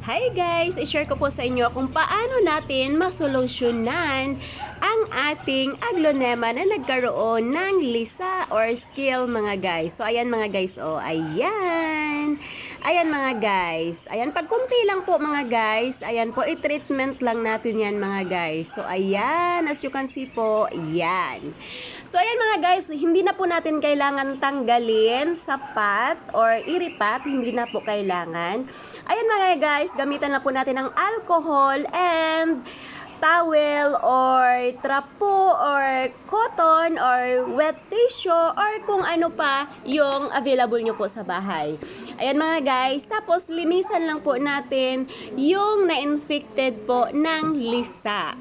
Hi guys! I-share ko po sa inyo kung paano natin masolusyonan ang ating aglonema na nagkaroon ng lisa or skill mga guys. So ayan mga guys, oh, ayan. Ayan mga guys. Ayan, pag kunti lang po mga guys, ayan po, i-treatment lang natin yan mga guys. So ayan, as you can see po, ayan. So ayan mga guys, hindi na po natin kailangan tanggalin sapat or iripat, hindi na po kailangan. Ayan mga guys, gamitan na po natin ng alcohol and towel or trapo or cotton or wet tissue or kung ano pa yung available nyo po sa bahay. Ayan mga guys, tapos linisan lang po natin yung na-infected po ng lisa.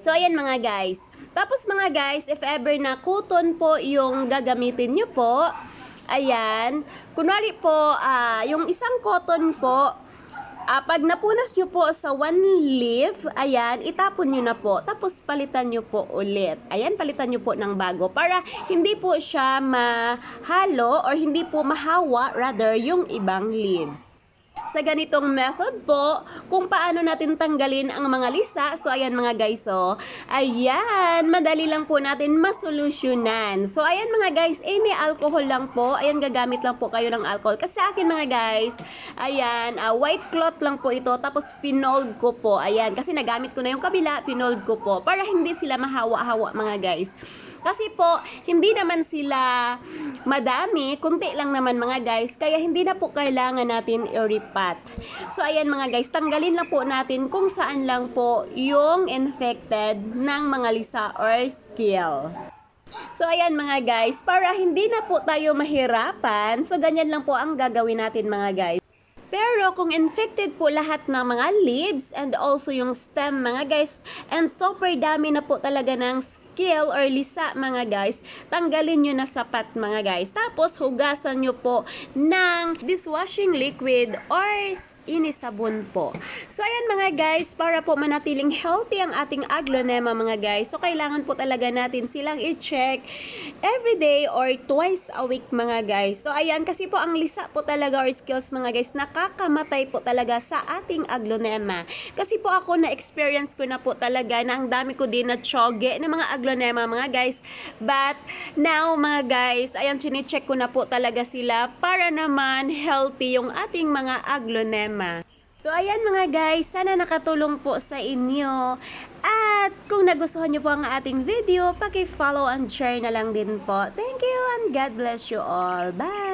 So, ayan mga guys. Tapos mga guys, if ever na cotton po yung gagamitin nyo po, ayan, kunwari po, ah, yung isang cotton po, ah, pag napunas nyo po sa one leaf, ayan, itapon nyo na po. Tapos palitan nyo po ulit. Ayan, palitan nyo po ng bago para hindi po siya mahalo or hindi po mahawa rather yung ibang leaves sa ganitong method po kung paano natin tanggalin ang mga lisa. So, ayan mga guys, so, ayan, madali lang po natin masolusyonan. So, ayan mga guys, any alcohol lang po, ayan, gagamit lang po kayo ng alcohol. Kasi sa akin mga guys, ayan, ah, white cloth lang po ito, tapos finold ko po, ayan, kasi nagamit ko na yung kabila, finold ko po, para hindi sila mahawa-hawa mga guys. Kasi po, hindi naman sila madami, kunti lang naman mga guys, kaya hindi na po kailangan natin i-repat. So ayan mga guys, tanggalin lang po natin kung saan lang po yung infected ng mga lisa or skill. So ayan mga guys, para hindi na po tayo mahirapan, so ganyan lang po ang gagawin natin mga guys. Pero kung infected po lahat ng mga leaves and also yung stem mga guys, and super dami na po talaga ng skill or lisa mga guys, tanggalin nyo na sapat mga guys. Tapos hugasan nyo po ng dishwashing liquid or inisabon po. So ayan mga guys, para po manatiling healthy ang ating aglonema mga guys, so kailangan po talaga natin silang i-check every day or twice a week mga guys. So ayan, kasi po ang lisa po talaga or skills mga guys, nakakamatay po talaga sa ating aglonema. Kasi po ako na-experience ko na po talaga na ang dami ko din na tsoge ng mga aglonema mga guys. But now mga guys, ayan, chinecheck ko na po talaga sila para naman healthy yung ating mga aglonema. So ayan mga guys, sana nakatulong po sa inyo. At kung nagustuhan niyo po ang ating video, paki-follow and share na lang din po. Thank you and God bless you all. Bye!